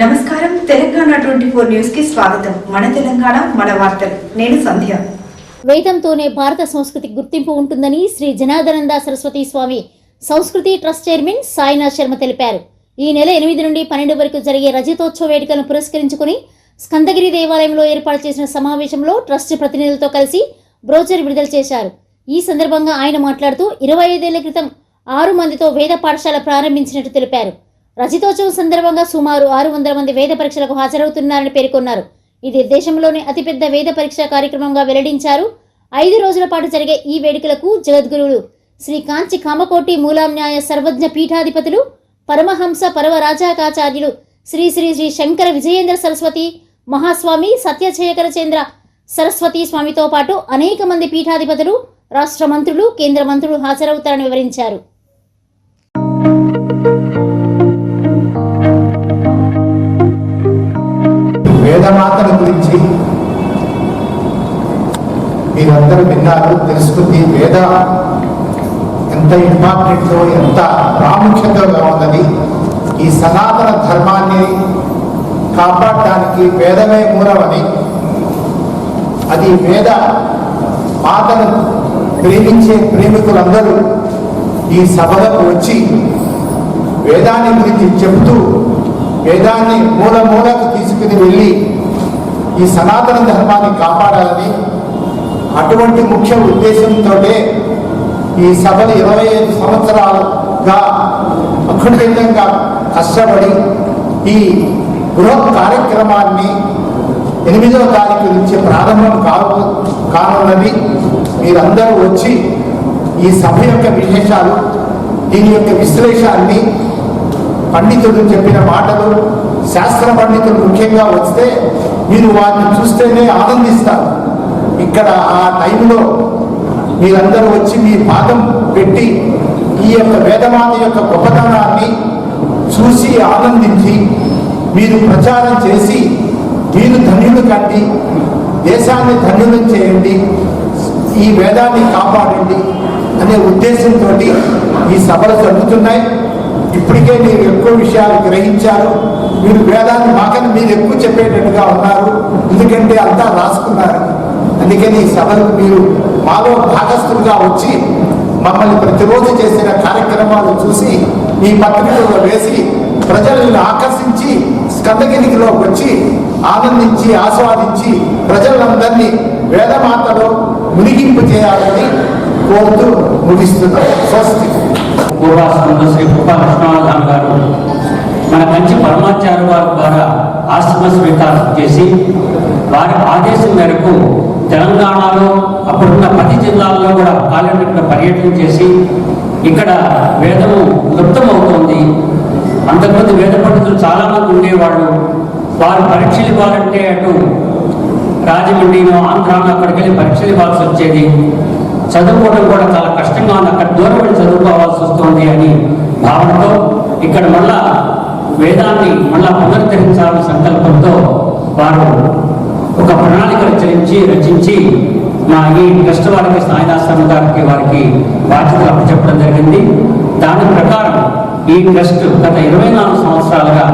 నమస్కారం. Telangana twenty four న్యూస్కి స్వాగతం. మన తెలంగాణ మన వార్తలు. నేను సంధ్య. వేదంతోనే భారత సంస్కృతికి గుర్తింపు ఉంటుందని శ్రీ జనార్దనంద సరస్వతి స్వామి సంస్కృతి ట్రస్ట్ చైర్మన్ సాయినాథ్ శర్మ తెలిపారు. ఈ నెల ఎనిమిది నుండి పన్నెండు వరకు జరిగే రజతోత్సవ వేడుకలను పురస్కరించుకుని స్కందగిరి దేవాలయంలో ఏర్పాటు చేసిన సమావేశంలో ట్రస్ట్ ప్రతినిధులతో కలిసి బ్రోచర్ విడుదల చేశారు. ఈ సందర్భంగా ఆయన మాట్లాడుతూ ఇరవై ఐదేళ్ళ క్రితం ఆరు మందితో వేద పాఠశాల ప్రారంభించినట్టు తెలిపారు. రజతోత్సవం సందర్భంగా సుమారు ఆరు వందల మంది వేద పరీక్షలకు హాజరవుతున్నారని పేర్కొన్నారు. ఇది దేశంలోనే అతిపెద్ద వేద పరీక్ష కార్యక్రమంగా వెల్లడించారు. ఐదు రోజుల పాటు జరిగే ఈ వేడుకలకు జగద్గురువులు శ్రీ కాంచి కామకోటి మూలాంన్యాయ సర్వజ్ఞ పీఠాధిపతులు పరమహంస పరమరాజాకాచార్యులు శ్రీ శ్రీ శ్రీ శంకర విజయేంద్ర సరస్వతి మహాస్వామి సత్యశేఖర చంద్ర సరస్వతి స్వామితో పాటు అనేక మంది పీఠాధిపతులు రాష్ట్ర మంత్రులు కేంద్ర మంత్రులు హాజరవుతారని వివరించారు. వేదమాతల గురించి మీరందరూ విన్నారు తెలుసుకుంది. వేద ఎంత ఇంపార్టెంటో ఎంత ప్రాముఖ్యతగా ఉన్నది. ఈ సనాతన ధర్మాన్ని కాపాడటానికి వేదమే మూలమని అది వేద మాతను ప్రేమించే ప్రేమికులందరూ ఈ సభలకు వచ్చి వేదాన్ని గురించి చెబుతూ వేదాన్ని మూల మూలకు తీసుకుని వెళ్ళి ఈ సనాతన ధర్మాన్ని కాపాడాలని అటువంటి ముఖ్య ఉద్దేశంతో ఈ సభలు ఇరవై ఐదు సంవత్సరాలుగా అఖండితంగా కష్టపడి ఈ బృహత్ కార్యక్రమాన్ని ఎనిమిదవ తారీఖు నుంచి ప్రారంభం కావు కానున్నది మీరందరూ వచ్చి ఈ సభ యొక్క విశేషాలు దీని యొక్క విశ్లేషాన్ని పండితులు చెప్పిన మాటలు శాస్త్ర పండితులు ముఖ్యంగా వస్తే మీరు వారిని చూస్తేనే ఆనందిస్తారు. ఇక్కడ ఆ టైంలో మీరందరూ వచ్చి మీ పాదం పెట్టి ఈ యొక్క వేదమాత యొక్క గొప్పతనాన్ని చూసి ఆనందించి మీరు ప్రచారం చేసి మీరు ధన్యులు కండి దేశాన్ని ధన్యులు చేయండి ఈ వేదాన్ని కాపాడండి అనే ఉద్దేశంతో ఈ సభలు జరుగుతున్నాయి. ఇప్పటికే మీరు ఎక్కువ విషయాలు గ్రహించారు. మీరు వేదాన్ని మాకని మీరు ఎక్కువ చెప్పేటట్టుగా ఉన్నారు. ఎందుకంటే అంతా రాసుకున్నారు. అందుకని ఈ సభలకు మీరు మాలో భాగస్థులుగా వచ్చి మమ్మల్ని ప్రతిరోజు చేసిన కార్యక్రమాలు చూసి ఈ పత్రికలో వేసి ప్రజలను ఆకర్షించి స్కందగిరికిలో వచ్చి ఆనందించి ఆస్వాదించి ప్రజలందరినీ వేదమాతలో మునిగింపు చేయాలని కోరుతూ ముగిస్తున్నాం. స్వస్తి. పూర్వాశ్రమంలో శ్రీ కృష్ణవర్ధన్ గారు మన మంచి పరమాచార్య వారి ద్వారా ఆశ్రమ స్వీకారం చేసి వారి ఆదేశం మేరకు తెలంగాణలో అప్పుడున్న పది జిల్లాల్లో కూడా కాలినక్కడ పర్యటన చేసి ఇక్కడ వేదము లుప్తమవుతోంది. అంతకుముందు వేద పండితులు చాలామంది ఉండేవాళ్ళు. వారు పరీక్షలు ఇవ్వాలంటే అటు రాజమండ్రిలో ఆంధ్రాలో అక్కడికి వెళ్ళి పరీక్షలు ఇవ్వాల్సి వచ్చేది. చదువుకోవడం కూడా చాలా కష్టంగా ఉంది. అక్కడ దూరం వెళ్ళి చదువుకోవాల్సి వస్తుంది అని భావనతో ఇక్కడ మళ్ళా వేదాన్ని మళ్ళా పునరుద్ధరించాలన్న సంకల్పంతో వారు ఒక ప్రణాళిక రచించి రచించి మా ఈ ట్రస్ట్ వారికి సాయిదాశ్రమ గారికి వారికి బాధ్యతలు అప్పచెప్పడం జరిగింది. దాని ప్రకారం ఈ ట్రస్ట్ గత ఇరవై నాలుగు సంవత్సరాలుగా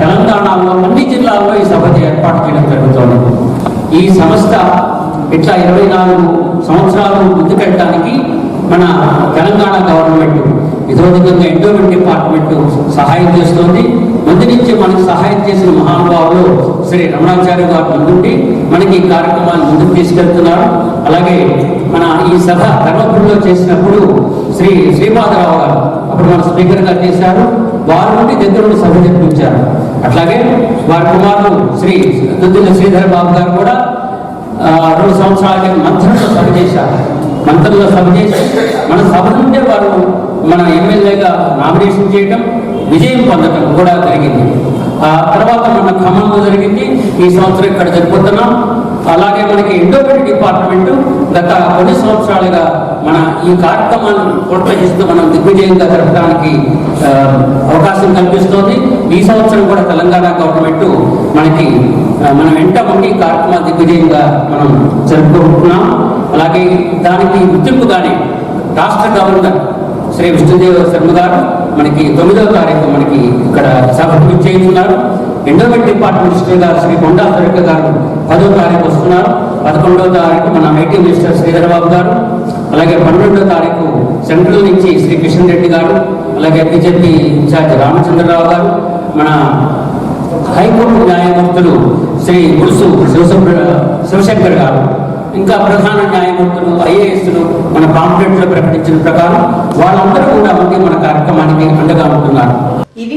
తెలంగాణలో అన్ని జిల్లాల్లో ఈ సభ ఏర్పాటు చేయడం జరుగుతోంది. ఈ సంస్థ ఇట్లా ఇరవై నాలుగు సంవత్సరాలు ముందుకెళ్ళడానికి మన తెలంగాణ గవర్నమెంట్ విధోధికంగా ఎండోమెంట్ డిపార్ట్మెంట్ సహాయం చేస్తోంది. ముందు నుంచి మనకు సహాయం చేసిన మహానుభావులు శ్రీ రమణాచార్య గారు ముందుండి మనకి ఈ కార్యక్రమాన్ని ముందుకు తీసుకెళ్తున్నారు. అలాగే మన ఈ సభ ధర్మపురిలో చేసినప్పుడు శ్రీ శ్రీపాదరావు గారు అప్పుడు మన స్పీకర్ గారు చేశారు. వారి నుండి దగ్గరుండి సభ జరిపించారు. అట్లాగే వారి కుమారుడు శ్రీ దుద్దుల శ్రీధర్ బాబు గారు కూడా రెండు సంవత్సరాల క్రితం మంత్రంలో సభ చేశారు. మంత్రంలో సభ చేసి మన సభ నుండే వారు మన ఎమ్మెల్యేగా నామినేషన్ చేయటం విజయం పొందటం కూడా జరిగింది. ఆ తర్వాత మన ఖమ్మంలో జరిగింది. ఈ సంవత్సరం ఇక్కడ జరుపుతున్నాం అలాగే మనకి ఎండోమెంట్ డిపార్ట్మెంట్ గత కొన్ని సంవత్సరాలుగా మన ఈ కార్యక్రమాన్ని ప్రోత్సహిస్తూ మనం దిగ్విజయంగా జరపడానికి అవకాశం కల్పిస్తోంది. ఈ సంవత్సరం కూడా తెలంగాణ గవర్నమెంట్ మనకి మనం వెంట ఉండి కార్యక్రమ దిగ్విజయంగా మనం జరుపుకుంటున్నాం. అలాగే దానికి గుర్తింపుగానే రాష్ట్ర గవర్నర్ శ్రీ విష్ణుదేవ శర్మ గారు మనకి తొమ్మిదవ తారీఖు మనకి ఇక్కడ సభ చేస్తున్నారు ఎండోమెంట్ డిపార్ట్మెంట్ శ్రీ గారు శ్రీ కొండా సురేఖ గారు పదో తారీఖు వస్తున్నారు. పదకొండవ తారీఖు మన ఐటీ మినిస్టర్ శ్రీధర్ బాబు గారు అలాగే పన్నెండో తారీఖు సెంట్రల్ నుంచి శ్రీ కిషన్ రెడ్డి గారు అలాగే బీజేపీ ఇన్ఛార్జ్ రామచంద్రరావు గారు మన హైకోర్టు న్యాయమూర్తులు శ్రీ గురుసు శివశంకర్ శివశంకర్ గారు ఇంకా ప్రధాన న్యాయమూర్తులు ఐఏఎస్లు మన పాంప్లెట్లో ప్రకటించిన ప్రకారం వాళ్ళందరూ కూడా ఉండి మన కార్యక్రమానికి అండగా ఉంటున్నారు. ఇది